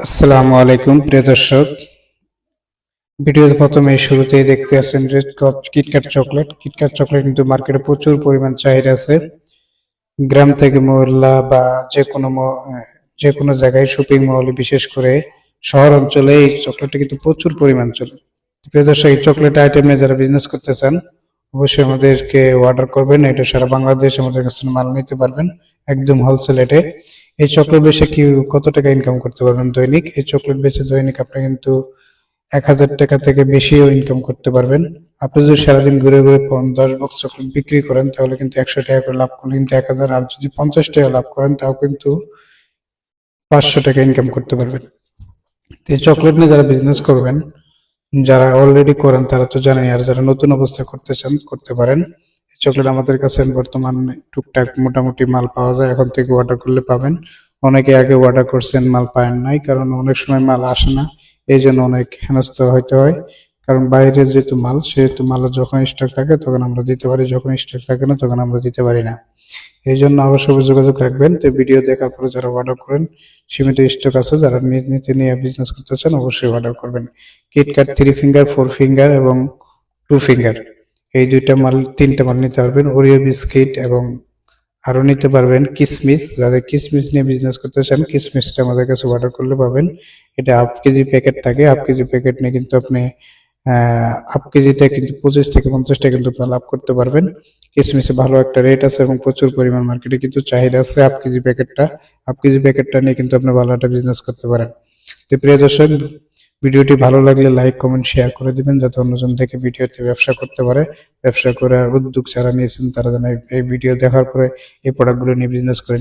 আসসালামু আলাইকুম, প্রিয় দর্শক। ভিডিওর প্রথমে শুরুতেই দেখতে আছেন red KitKat chocolate KitKat chocolate কিন্তু মার্কেটে প্রচুর পরিমাণ চাহিদা আছে। গ্রাম থেকে মহল্লা বা যে কোনো যে কোনো জায়গায় শপিং মহলে বিশেষ করে শহর অঞ্চলে এই চকলেটটা কিন্তু প্রচুর পরিমাণ চলে। প্রিয় দর্শক, এই চকলেট আইটেম নিয়ে যারা বিজনেস করতে চান, অবশ্যই আমাদেরকে অর্ডার করবেন। এটা সারা বাংলাদেশ আমাদের কাছে মাল নিতে পারবেন একদম হোলসেল রেটে এই চকলেট বেচে কি কত টাকা ইনকাম করতে পারবেন দৈনিক? এই চকলেট বেচে দৈনিক আপনি কিন্তু এক হাজার টাকা থেকে বেশিও ইনকাম করতে পারবেন। আপনি যদি সারাদিন ঘুরে ঘুরে দশ বক্স চকলেট বিক্রি করেন, তাহলে কিন্তু একশো টাকা করে লাভ করলে কিন্তু এক হাজার। আর যদি পঞ্চাশ টাকা লাভ করেন, তাও কিন্তু পাঁচশো টাকা ইনকাম করতে পারবেন। এই চকলেট নিয়ে যারা বিজনেস করবেন, যারা অলরেডি করেন, তারা তো জানেন আর যারা নতুন অবস্থা করতে চান, করতে পারেন। চকলেট আমাদের কাছে বর্তমানে টুকটাক মোটামুটি মাল পাওয়া যায়। এখন থেকে অর্ডার করলে পাবেন। অনেকে আগে অর্ডার করছেন, মাল পায়েন নাই, কারণ অনেক সময় মাল আসে না। এই জন্য অনেক হেনস্থ হইতে হয়। কারণ বাইরে যেহেতু মাল, সেহেতু মাল যখন স্টক থাকে, তখন আমরা দিতে পারি। যখন স্টক থাকে না, তখন আমরা দিতে পারি না। এই জন্য অবশ্যই যোগাযোগ রাখবেন। তো ভিডিও দেখার পরে যারা অর্ডার করেন, সীমিত স্টক আছে, যারা নিজ নিতে নিয়ে বিজনেস করতে চান, অবশ্যই অর্ডার করবেন। KitKat three finger four finger এবং টু ফিঙ্গার এই দুইটা মাল, তিনটা মাল নিতে পারবেন ওরিও বিস্কিট এবং আরও নিতে পারবেন কিসমিস। যাদের কিসমিস নিয়ে বিজনেস করতে চান, কিসমিসটা আমাদের কাছে অর্ডার করলে পাবেন। এটা হাফ কেজি প্যাকেট থাকে। হাফ কেজি প্যাকেট নিয়ে কিন্তু আপনি হাফ কেজিতে কিন্তু পঁচিশ থেকে পঞ্চাশ টাকা কিন্তু আপনি লাভ করতে পারবেন। কিসমিসে ভালো একটা রেট আছে এবং প্রচুর পরিমাণ মার্কেটে কিন্তু চাহিদা আছে হাফ কেজি প্যাকেটটা হাফ কেজি প্যাকেটটা নিয়ে কিন্তু আপনি ভালো একটা বিজনেস করতে পারেন। তো প্রিয় দর্শক ভিডিওটি ভালো লাগলে লাইক কমেন্ট শেয়ার করে দিবেন যাতে অন্যজন দেখে ভিডিওতে ব্যবসা করতে পারে। ব্যবসা করে উদ্যোগ যারা নিয়েছেন তারা যেন এই- ভিডিও দেখার পরে এই প্রোডাক্টগুলো নিয়ে বিজনেস করে